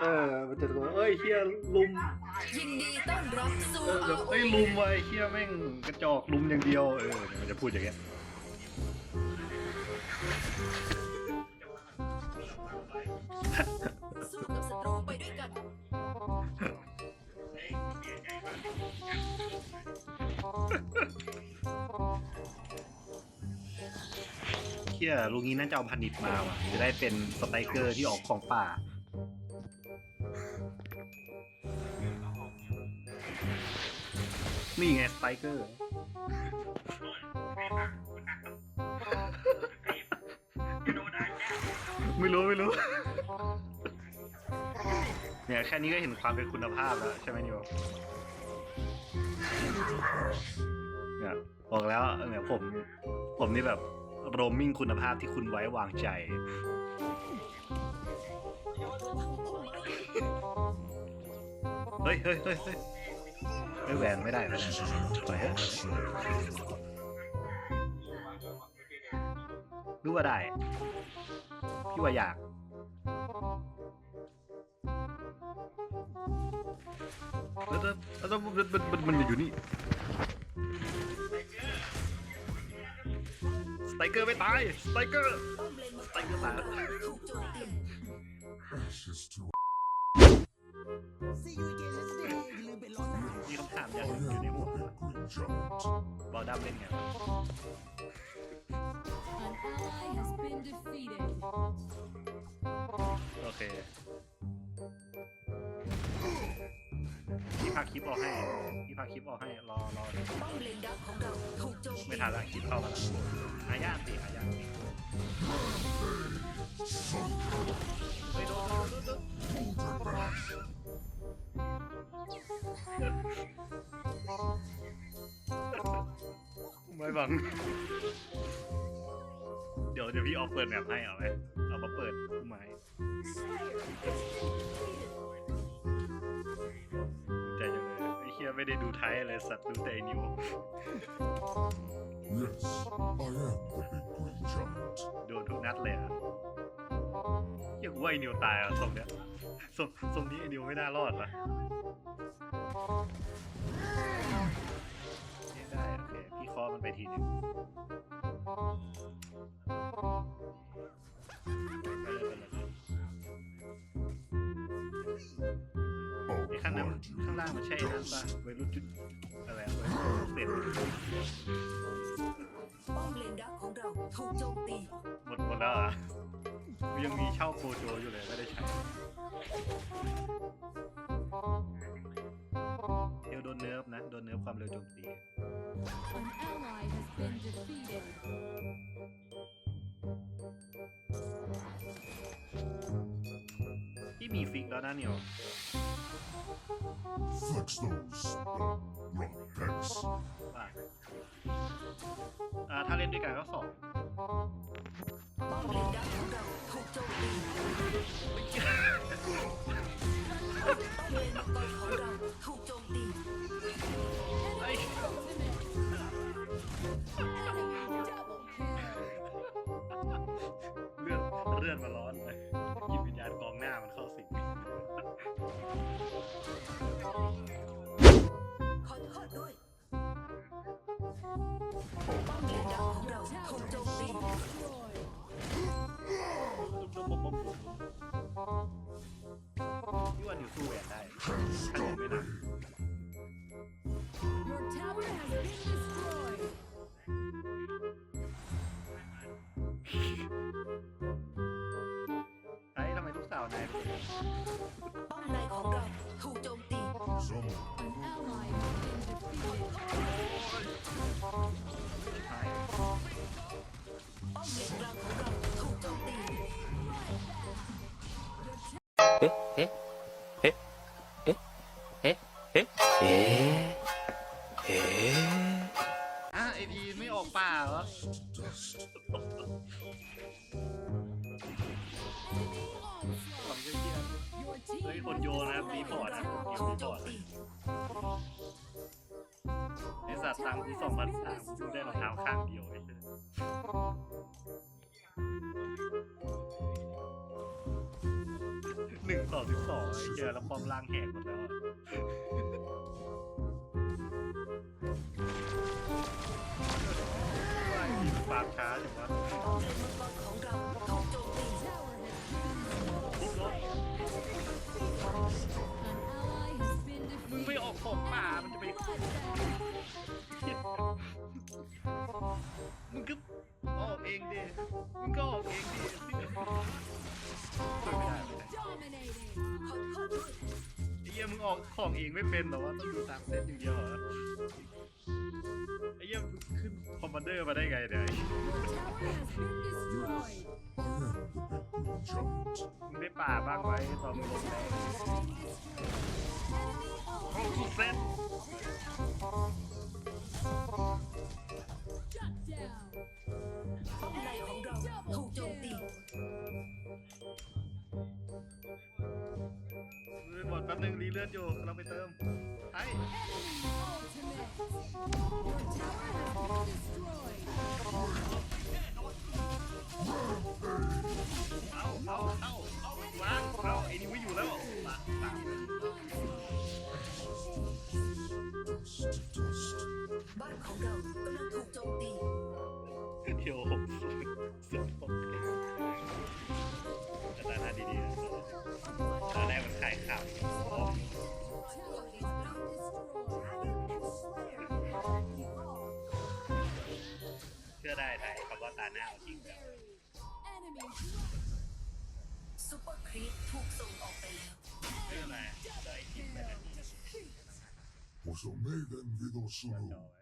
เออ มันจะตะโกนเอ้ยเฮียลุมยินดีต้อนรับสู่เออแบบเอ้ยลุมไว้เฮียแม่งกระจอกลุมอย่างเดียวเออมันจะพูดอย่างเงี้ยสู้กับศัตรูไปด้วยกันเฮียลุงนี้น่าจะเอาพันนิดมาว่ะจะได้เป็นสไตรเกอร์ที่ออกของป่า นี่ไงสไตเกอร์ ไม่รู้ไม่รู้ เนี่ยแค่นี้ก็เห็นความเป็นคุณภาพแล้วใช่ไหมนิวเนี่ยบอกแล้วเนี่ยผม ผมนี่แบบโรมมิ่งคุณภาพที่คุณไว้วางใจเฮ้ยเฮ้ยเฮ้ย ไม่แหวนไม่ได้ไม่ได้ปล่อยเถอะรู้ว่าได้ พี่ว่าอยาก แล้วแล้วแล้วมันมันมันมันอยู่นี่สไตรเกอร์ไม่ตายสไตรเกอร์ป้อมเลนมังสกไตรรเกอร์ตายแล้วถูกโจ มตี Ashes to มีคำถามอย่างหนึงอยู่ในหัวบอลดัมเล่นไงวะ An ally has been defeated. โอเคพี่พาคลิปออกให้พี่พาคลิปออกให้รอรอป้อมเลนดักของเราถูกโจมตีไม่ทันละคลิปเข้ามาละหายากสิหายาก ไม่บังเดี๋ยวเดี๋ยวพี่ออกเปิดแมปให้เอาไหมเอามาเปิดผู้ไม้ใจจังเลยไอ้เคียไม่ได้ดูไทยเลยสัตว์ดูแต่ไอ้นิว Yes, I am the big green giant. โดนทุกนัดเลยอะเฮียกูว่าไอ้นิวตายอะทรงเนี้ยทรงทรงนี้ไอ้นิวไม่น่ารอดละ พี่เคอมันไปทีหนึงไปเลยไปเลย I'll ไอ้ข้างนั้น grind you ข้างล่างมันใช่นั่นปะไว้รุ่นจุดอะไรอะไว้รุ่นเสร็จป้อมเลนดักของเราถูกโจมตีหมดหมดแล้วอะกูยังมีเช่าโกโจอยู่เลยไม่ได้ใช้ เดี๋ยวโดนเนิร์ฟนะ โดนเนิร์ฟความเร็วโจมตี An ally has been defeated. ที่มีฟิกแล้วนะเนี่ย Flex those uh, rock pecs. ว่าอ่าถ้าเล่นด้วยกันก็สองป้ พี่ว่านิวสู้แหวนได้ถ้าเล่นไม่หนัก Your tower has been destroyed. ไอ้ทำไมลูกสาวนายเป็นอย่างนี้ป้อมในของเราถูกโจมตี Some An ally has been defeated. ใช่ ป้อมเลนกลางของเราถูกโจมตีอะไอพีไม่ออกป่าเหรอหวังเยี่ยม Your เฮ้ยคนโยนนะรีพอร์ตนะเกมถูกรีโจพอร์ตไอสัตว์ตังค์กูสองพันสามกูได้รองเท้าข้างเดียวไอ้เหี้ย หนึ่งสิบสองไอ้เหี้ยแล้วป้อมล่างแหกหมดแล้วอะว่าไอ้นี่มันปากช้าจังวะเลนมังกรของเราถูกโจมตี An ally has been มึงไม่ defeated. ออกของป่ามันจะไป Bloodbath. อ้เหี้ยมึงออกของเองไม่เป็นเหรอวะต้องดูตามเซตอย่างเดียวเหรอไอ้เหี้ยมึงขึ้นคอมมานเดอร์มาได้ไงเนี่ย Tower has been destroyed. I am the big green giant. มึงได้ป่าบ้างไหมตอนมึงลงแรง Has been destroyed. Enemy ห้องทุกเซต แป๊บนึงรีเลือดอยู่กำลังไปเติมไอ้ เอาเอาเอาเอาล้างเอาไอ้นี่ไม่อยู่แล้วล้างล้าง Dust to dust. บ้านของเรากำลังถูกโจมตีเที่ยว ชื่อได้ไทยคำว่าตาหน้าเอาจริงแบบ Enemy ซุปเปอร์ครีปถูกส่งออกไปแล้วเชื่ออะไรได้กินไปแล้วนี่ Was a maiden with จอ Osulu. ไว้